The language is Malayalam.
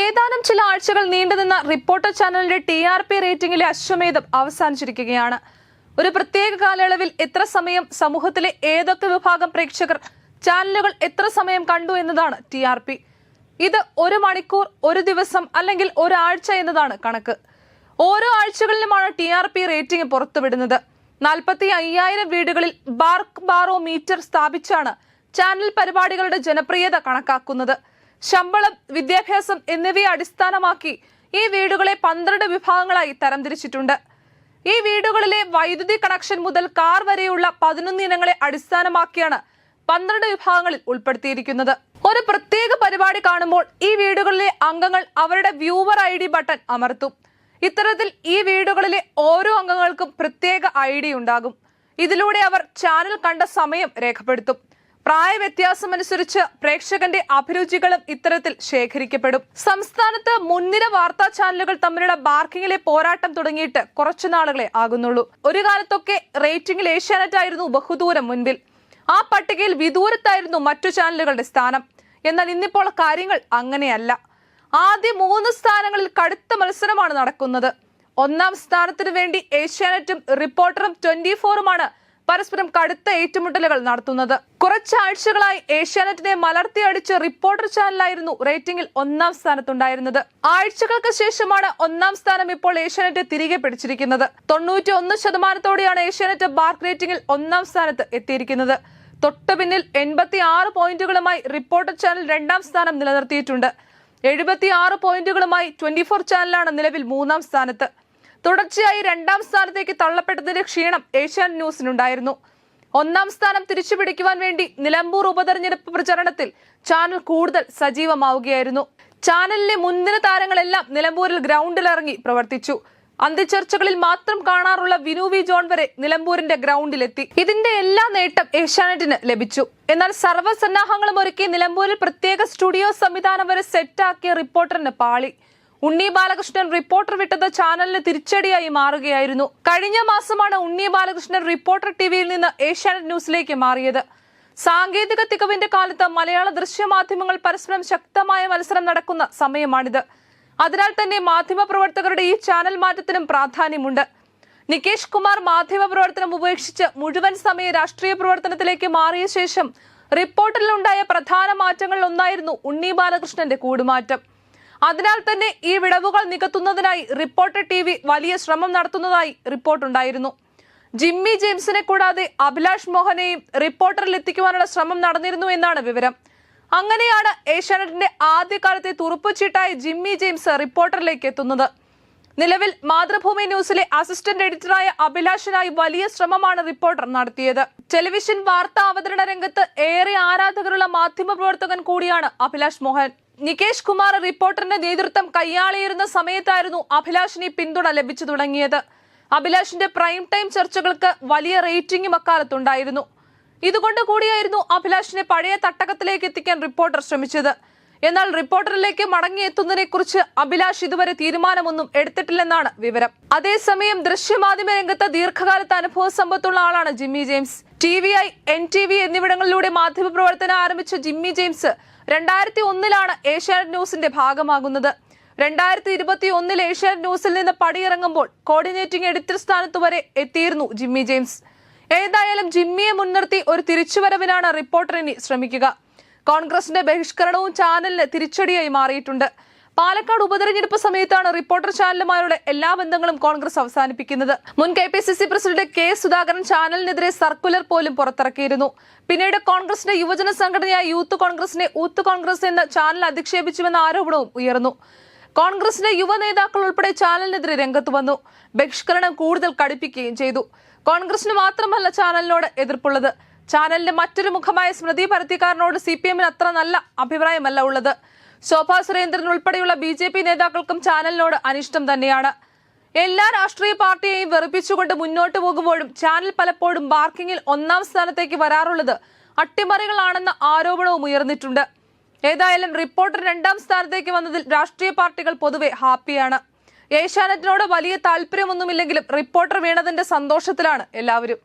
ഏതാനും ചില ആഴ്ചകൾ നീണ്ടുനിന്ന റിപ്പോർട്ടർ ചാനലിന്റെ ടി ആർ പി റേറ്റിംഗിലെ അശ്വമേധം അവസാനിച്ചിരിക്കുകയാണ്. ഒരു പ്രത്യേക കാലയളവിൽ എത്ര സമയം സമൂഹത്തിലെ ഏതൊക്കെ വിഭാഗം പ്രേക്ഷകർ ചാനലുകൾ എത്ര സമയം കണ്ടു എന്നതാണ് ടി ആർ പി. ഇത് ഒരു മണിക്കൂർ ഒരു ദിവസം അല്ലെങ്കിൽ ഒരാഴ്ച എന്നതാണ് കണക്ക്. ഓരോ ആഴ്ചകളിലുമാണ് ടി ആർ പി റേറ്റിംഗ് പുറത്തുവിടുന്നത്. നാൽപ്പത്തി അയ്യായിരം വീടുകളിൽ ബാർക്ക് ബാറോ മീറ്റർ സ്ഥാപിച്ചാണ് ചാനൽ പരിപാടികളുടെ ജനപ്രിയത കണക്കാക്കുന്നത്. ശമ്പളം വിദ്യാഭ്യാസം എന്നിവയെ അടിസ്ഥാനമാക്കി ഈ വീടുകളെ പന്ത്രണ്ട് വിഭാഗങ്ങളായി തരംതിരിച്ചിട്ടുണ്ട്. ഈ വീടുകളിലെ വൈദ്യുതി കണക്ഷൻ മുതൽ കാർ വരെയുള്ള പതിനൊന്ന് ഇനങ്ങളെ അടിസ്ഥാനമാക്കിയാണ് പന്ത്രണ്ട് വിഭാഗങ്ങളിൽ ഉൾപ്പെടുത്തിയിരിക്കുന്നത്. ഒരു പ്രത്യേക പരിപാടി കാണുമ്പോൾ ഈ വീടുകളിലെ അംഗങ്ങൾ അവരുടെ വ്യൂവർ ഐ ഡി ബട്ടൺ അമർത്തും. ഇത്തരത്തിൽ ഈ വീടുകളിലെ ഓരോ അംഗങ്ങൾക്കും പ്രത്യേക ഐ ഉണ്ടാകും. ഇതിലൂടെ അവർ ചാനൽ കണ്ട സമയം രേഖപ്പെടുത്തും. പ്രായ വ്യത്യാസമനുസരിച്ച് പ്രേക്ഷകന്റെ അഭിരുചികളും ഇത്തരത്തിൽ ശേഖരിക്കപ്പെടും. സംസ്ഥാനത്ത് മുൻനിര വാർത്താ ചാനലുകൾ തമ്മിലുള്ള ബാർക്കിങ്ങിലെ പോരാട്ടം തുടങ്ങിയിട്ട് കുറച്ചു നാളുകളെ ആകുന്നുള്ളൂ. ഒരു കാലത്തൊക്കെ റേറ്റിംഗിൽ ഏഷ്യാനെറ്റ് ആയിരുന്നു ബഹുദൂരം മുൻപിൽ. ആ പട്ടികയിൽ വിദൂരത്തായിരുന്നു മറ്റു ചാനലുകളുടെ സ്ഥാനം. എന്നാൽ ഇന്നിപ്പോൾ കാര്യങ്ങൾ അങ്ങനെയല്ല. ആദ്യ മൂന്ന് സ്ഥാനങ്ങളിൽ കടുത്ത മത്സരമാണ് നടക്കുന്നത്. ഒന്നാം സ്ഥാനത്തിനു വേണ്ടി ഏഷ്യാനെറ്റും റിപ്പോർട്ടറും ട്വന്റി ഫോറുമാണ് പരസ്പരം കടുത്ത ഏറ്റുമുട്ടലുകൾ നടത്തുന്നത്. കുറച്ചാഴ്ചകളായി ഏഷ്യാനെറ്റിനെ മലർത്തിയടിച്ച് റിപ്പോർട്ടർ ചാനലായിരുന്നു റേറ്റിംഗിൽ ഒന്നാം സ്ഥാനത്തുണ്ടായിരുന്നത്. ആഴ്ചകൾക്ക് ശേഷമാണ് ഒന്നാം സ്ഥാനം ഇപ്പോൾ ഏഷ്യാനെറ്റ് തിരികെ പിടിച്ചിരിക്കുന്നത്. തൊണ്ണൂറ്റി ഒന്ന് ശതമാനത്തോടെയാണ് ഏഷ്യാനെറ്റ് ബാർക്ക് റേറ്റിംഗിൽ ഒന്നാം സ്ഥാനത്ത് എത്തിയിരിക്കുന്നത്. തൊട്ടു പിന്നിൽ എൺപത്തി ആറ് പോയിന്റുകളുമായി റിപ്പോർട്ടർ ചാനൽ രണ്ടാം സ്ഥാനം നിലനിർത്തിയിട്ടുണ്ട്. എഴുപത്തി ആറ് പോയിന്റുകളുമായി ട്വന്റി ഫോർ ചാനലാണ് നിലവിൽ മൂന്നാം സ്ഥാനത്ത്. തുടർച്ചയായി രണ്ടാം സ്ഥാനത്തേക്ക് തള്ളപ്പെട്ടതിന്റെ ക്ഷീണം ഏഷ്യാനെറ്റ് ന്യൂസിനുണ്ടായിരുന്നു. ഒന്നാം സ്ഥാനം തിരിച്ചുപിടിക്കുവാൻ വേണ്ടി നിലമ്പൂർ ഉപതെരഞ്ഞെടുപ്പ് പ്രചരണത്തിൽ ചാനൽ കൂടുതൽ സജീവമാവുകയായിരുന്നു. ചാനലിലെ മുൻനിര താരങ്ങളെല്ലാം നിലമ്പൂരിൽ ഗ്രൗണ്ടിലിറങ്ങി പ്രവർത്തിച്ചു. അന്ത്യചർച്ചകളിൽ മാത്രം കാണാറുള്ള വിനു വി ജോൺ വരെ നിലമ്പൂരിന്റെ ഗ്രൗണ്ടിലെത്തി. ഇതിന്റെ എല്ലാ നേട്ടം ഏഷ്യാനെറ്റിന് ലഭിച്ചു. എന്നാൽ സർവസന്നാഹങ്ങളും ഒരുക്കി നിലമ്പൂരിൽ പ്രത്യേക സ്റ്റുഡിയോ സംവിധാനം വരെ സെറ്റാക്കിയ റിപ്പോർട്ടറിന് പാളി. ഉണ്ണി ബാലകൃഷ്ണൻ റിപ്പോർട്ടർ വിട്ടത് ചാനലിന് തിരിച്ചടിയായി മാറുകയായിരുന്നു. കഴിഞ്ഞ മാസമാണ് ഉണ്ണി ബാലകൃഷ്ണൻ റിപ്പോർട്ടർ ടിവിയിൽ നിന്ന് ഏഷ്യാനെറ്റ് ന്യൂസിലേക്ക് മാറിയത്. സാങ്കേതിക തികവിന്റെ കാലത്ത് മലയാള ദൃശ്യമാധ്യമങ്ങൾ പരസ്പരം ശക്തമായ മത്സരം നടക്കുന്ന സമയമാണിത്. അതിനാൽ തന്നെ മാധ്യമപ്രവർത്തകരുടെ ഈ ചാനൽ മാറ്റത്തിനും പ്രാധാന്യമുണ്ട്. നികേഷ് കുമാർ മാധ്യമപ്രവർത്തനം ഉപേക്ഷിച്ച് മുഴുവൻ സമയ രാഷ്ട്രീയ പ്രവർത്തനത്തിലേക്ക് മാറിയ ശേഷം റിപ്പോർട്ടിലുണ്ടായ പ്രധാന മാറ്റങ്ങളിൽ ഒന്നായിരുന്നു ഉണ്ണി ബാലകൃഷ്ണന്റെ കൂടുമാറ്റം. അതിനാൽ തന്നെ ഈ വിടവുകൾ നികത്തുന്നതിനായി റിപ്പോർട്ടർ ടി വലിയ ശ്രമം നടത്തുന്നതായി റിപ്പോർട്ടുണ്ടായിരുന്നു. ജിമ്മി ജെയിംസിനെ കൂടാതെ അഭിലാഷ് മോഹനെയും റിപ്പോർട്ടറിൽ എത്തിക്കുവാനുള്ള ശ്രമം നടന്നിരുന്നു എന്നാണ് വിവരം. അങ്ങനെയാണ് ഏഷ്യാനെറ്റിന്റെ ആദ്യകാലത്തെ തുറുപ്പുചീട്ടായി ജിമ്മി ജെയിംസ് റിപ്പോർട്ടറിലേക്ക് എത്തുന്നത്. നിലവിൽ മാതൃഭൂമി ന്യൂസിലെ അസിസ്റ്റന്റ് എഡിറ്ററായ അഭിലാഷിനായി വലിയ ശ്രമമാണ് റിപ്പോർട്ടർ നടത്തിയത്. ടെലിവിഷൻ വാർത്താ അവതരണ രംഗത്ത് ഏറെ ആരാധകരുള്ള മാധ്യമ പ്രവർത്തകൻ കൂടിയാണ് അഭിലാഷ് മോഹൻ. നികേഷ് കുമാർ റിപ്പോർട്ടറിന്റെ നേതൃത്വം കയ്യാളിയിരുന്ന സമയത്തായിരുന്നു അഭിലാഷിന് പിന്തുണ ലഭിച്ചു തുടങ്ങിയത്. അഭിലാഷിന്റെ പ്രൈം ടൈം ചർച്ചകൾക്ക് വലിയ റേറ്റിംഗും അക്കാലത്തുണ്ടായിരുന്നു. ഇതുകൊണ്ട് കൂടിയായിരുന്നു അഭിലാഷിനെ പഴയ തട്ടകത്തിലേക്ക് എത്തിക്കാൻ റിപ്പോർട്ടർ ശ്രമിച്ചത്. എന്നാൽ റിപ്പോർട്ടറിലേക്ക് മടങ്ങിയെത്തുന്നതിനെ കുറിച്ച് അഭിലാഷ് ഇതുവരെ തീരുമാനമൊന്നും എടുത്തിട്ടില്ലെന്നാണ് വിവരം. അതേസമയം ദൃശ്യമാധ്യമ രംഗത്ത് ദീർഘകാലത്തെ അനുഭവ സമ്പത്തുള്ള ആളാണ് Jimmy James. T V I N T V എന്നിവിടങ്ങളിലൂടെ മാധ്യമപ്രവർത്തനം ആരംഭിച്ച ജിമ്മി ജെയിംസ് രണ്ടായിരത്തി ഒന്നിലാണ് ഏഷ്യാനെറ്റ് ന്യൂസിന്റെ ഭാഗമാകുന്നത്. രണ്ടായിരത്തി ഇരുപത്തി ഒന്നിൽ ഏഷ്യാനെറ്റ് ന്യൂസിൽ നിന്ന് പടിയിറങ്ങുമ്പോൾ കോർഡിനേറ്റിംഗ് എഡിറ്റർ സ്ഥാനത്ത് വരെ എത്തിയിരുന്നു ജിമ്മി ജെയിംസ്. ഏതായാലും ജിമ്മിയെ മുൻനിർത്തി ഒരു തിരിച്ചുവരവിനാണ് റിപ്പോർട്ടർ ഇനി ശ്രമിക്കുക. കോൺഗ്രസിന്റെ ബഹിഷ്കരണവും ചാനലിന് തിരിച്ചടിയായി മാറിയിട്ടുണ്ട്. പാലക്കാട് ഉപതെരഞ്ഞെടുപ്പ് സമയത്താണ് റിപ്പോർട്ടർ ചാനലുമായുള്ള എല്ലാ ബന്ധങ്ങളും കോൺഗ്രസ് അവസാനിപ്പിക്കുന്നത്. മുൻ K P C C president K Sudhakaran ചാനലിനെതിരെ circular പോലും പുറത്തിറക്കിയിരുന്നു. പിന്നീട് കോൺഗ്രസിന്റെ യുവജന സംഘടനയായ യൂത്ത് കോൺഗ്രസിനെ ഊത്ത് കോൺഗ്രസ് എന്ന് ചാനൽ അധിക്ഷേപിച്ചുവെന്ന ആരോപണവും ഉയർന്നു. കോൺഗ്രസിന്റെ യുവ നേതാക്കൾ ഉൾപ്പെടെ ചാനലിനെതിരെ രംഗത്ത് വന്നു. ബഹിഷ്കരണം കൂടുതൽ കടുപ്പിക്കുകയും ചെയ്തു. കോൺഗ്രസിന് മാത്രമല്ല ചാനലിനോട് എതിർപ്പുള്ളത്. ചാനലിന്റെ മറ്റൊരു മുഖമായ സ്മൃതി പരത്തിക്കാരനോട് സി പി എമ്മിന് അത്ര നല്ല അഭിപ്രായമല്ല ഉള്ളത്. ശോഭാ സുരേന്ദ്രൻ ഉൾപ്പെടെയുള്ള ബി ജെ പി നേതാക്കൾക്കും ചാനലിനോട് അനിഷ്ടം തന്നെയാണ്. എല്ലാ രാഷ്ട്രീയ പാർട്ടിയെയും വെറുപ്പിച്ചുകൊണ്ട് മുന്നോട്ട് പോകുമ്പോഴും ചാനൽ പലപ്പോഴും ബാർക്കിങ്ങിൽ ഒന്നാം സ്ഥാനത്തേക്ക് വരാറുള്ളത് അട്ടിമറികളാണെന്ന ആരോപണവും ഉയർന്നിട്ടുണ്ട്. ഏതായാലും റിപ്പോർട്ടർ രണ്ടാം സ്ഥാനത്തേക്ക് വന്നതിൽ രാഷ്ട്രീയ പാർട്ടികൾ പൊതുവെ ഹാപ്പിയാണ്. ഏഷ്യാനെറ്റിനോട് വലിയ താല്പര്യമൊന്നുമില്ലെങ്കിലും റിപ്പോർട്ടർ വീണതിന്റെ സന്തോഷത്തിലാണ് എല്ലാവരും.